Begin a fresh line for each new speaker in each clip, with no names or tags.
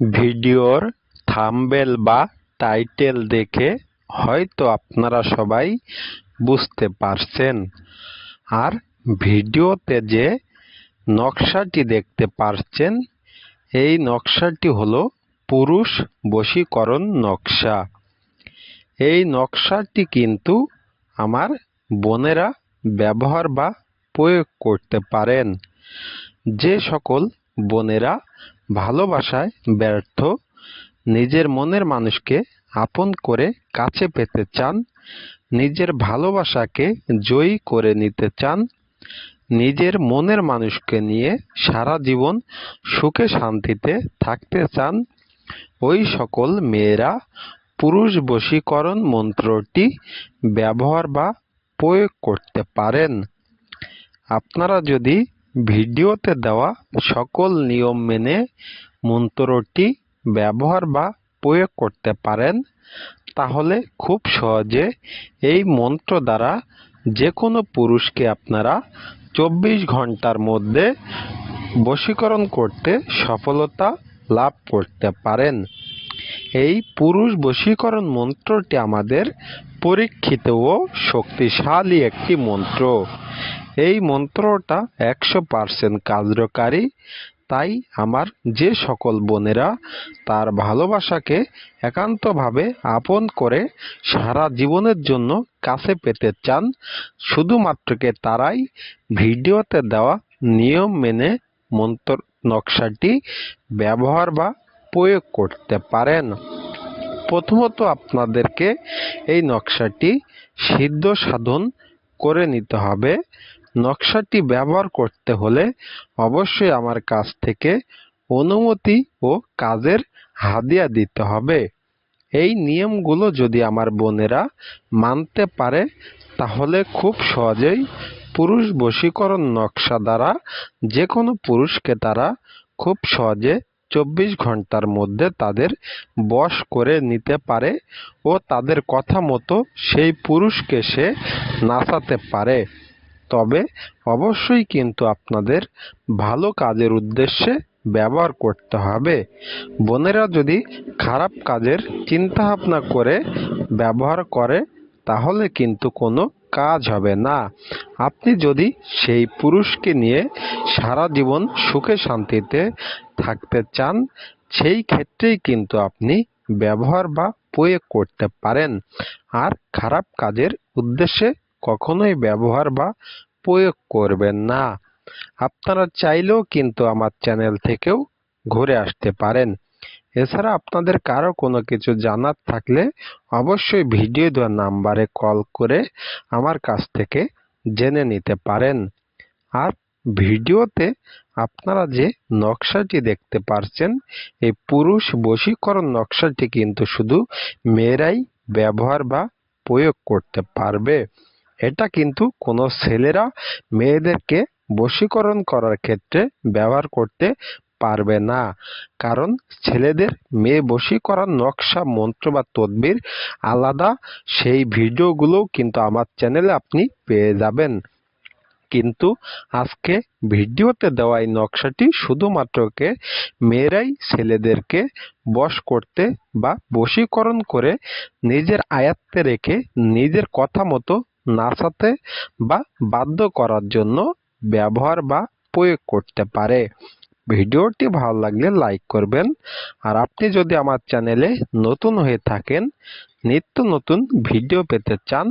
ভিডিওর থাম্বনেল বা টাইটেল দেখে হয়তো আপনারা সবাই বুঝতে পারছেন। আর ভিডিওতে যে নকশাটি দেখতে পারছেন, এই নকশাটি হলো পুরুষ বশীকরণ নকশা। এই নকশাটি কিন্তু আমার বোনেরা ব্যবহার বা প্রয়োগ করতে পারেন। যে সকল বোনেরা ভালোবাসায় ব্যর্থ, নিজের মনের মানুষকে আপন করে কাছে পেতে চান, নিজের ভালোবাসাকে জয়ী করে নিতে চান, নিজের মনের মানুষকে নিয়ে সারা জীবন সুখে শান্তিতে থাকতে চান। ওই সকল মেয়েরা পুরুষ বশীকরণ মন্ত্রটি ব্যবহার বা প্রয়োগ করতে পারেন। আপনারা যদি ভিডিওতে দেওয়া সকল নিয়ম মেনে মন্ত্রটি ব্যবহার বা প্রয়োগ করতে পারেন, তাহলে খুব সহজে এই মন্ত্র দ্বারা যে কোনো পুরুষকে আপনারা চব্বিশ ঘণ্টার মধ্যে বশীকরণ করতে সফলতা লাভ করতে পারেন। এই পুরুষ বশীকরণ মন্ত্রটি আমাদের পরীক্ষিত ও শক্তিশালী একটি মন্ত্র। এই মন্ত্রটা একশো পার্সেন্ট কার্যকারী। তাই আমার যে সকল বোনেরা তার ভালোবাসাকে একান্তভাবে আপন করে সারা জীবনের জন্য কাছে পেতে চান শুধুমাত্রকে তারাই ভিডিওতে দেওয়া নিয়ম মেনে মন্ত্র নকশাটি ব্যবহার বা প্রয়োগ করতে পারেন। প্রথমত আপনাদেরকে এই নকশাটি সিদ্ধ সাধন করে নিতে হবে। নকশাটি ব্যবহার করতে হলে অবশ্যই আমার কাছ থেকে অনুমতি ও কাজের হাদিয়া দিতে হবে। এই নিয়মগুলো যদি আমার বোনেরা মানতে পারে, তাহলে খুব সহজেই পুরুষ বশীকরণ নকশা দ্বারা যে কোনো পুরুষকে তারা খুব সহজে চব্বিশ ঘণ্টার মধ্যে তাদের বশ করে নিতে পারে ও তাদের কথা মতো সেই পুরুষকে সে নাচাতে পারে। তবে অবশ্যই কিন্তু আপনাদের ভালো কাজের উদ্দেশ্যে ব্যবহার করতে হবে। বোনেরা যদি খারাপ কাজের চিন্তাভাবনা করে ব্যবহার করে, তাহলে কিন্তু কোনো কাজ হবে না। আপনি যদি সেই পুরুষকে নিয়ে সারা জীবন সুখে শান্তিতে থাকতে চান, সেই ক্ষেত্রেই কিন্তু আপনি ব্যবহার বা প্রয়োগ করতে পারেন। আর খারাপ কাজের উদ্দেশ্যে কখনোই ব্যবহার বা প্রয়োগ করবেন না। আপনারা চাইলেও কিন্তু আমার চ্যানেল থেকেও ঘুরে আসতে পারেন। এছাড়া আপনাদের কারও কোনো কিছু জানার থাকলে অবশ্যই ভিডিও দেওয়া নাম্বারে কল করে আমার কাছ থেকে জেনে নিতে পারেন। আর ভিডিওতে আপনারা যে নকশাটি দেখতে পারছেন, এই পুরুষ বশীকরণ নকশাটি কিন্তু শুধু মেয়েরাই ব্যবহার বা প্রয়োগ করতে পারবে। এটা কিন্তু কোনো ছেলেরা মেয়েদেরকে বশীকরণ করার ক্ষেত্রে ব্যবহার করতে পারবে না। কারণ ছেলেদের মেয়ে বশী করার নকশা, মন্ত্র বা তদবির আলাদা। সেই ভিডিওগুলোও কিন্তু আমার চ্যানেলে আপনি পেয়ে যাবেন। কিন্তু আজকে ভিডিওতে দেওয়া এই নকশাটি শুধুমাত্রকে মেয়েরাই ছেলেদেরকে বশ করতে বা বশীকরণ করে নিজের আয়াত্তে রেখে নিজের কথা মতো নাচাতে বা বাধ্য করার জন্য ব্যবহার বা প্রয়োগ করতে পারে। ভিডিওটি ভালো লাগলে লাইক করবেন। আর আপনি যদি আমার চ্যানেলে নতুন হয়ে থাকেন, নিত্য নতুন ভিডিও পেতে চান,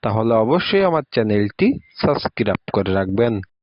তাহলে অবশ্যই আমার চ্যানেলটি সাবস্ক্রাইব করে রাখবেন।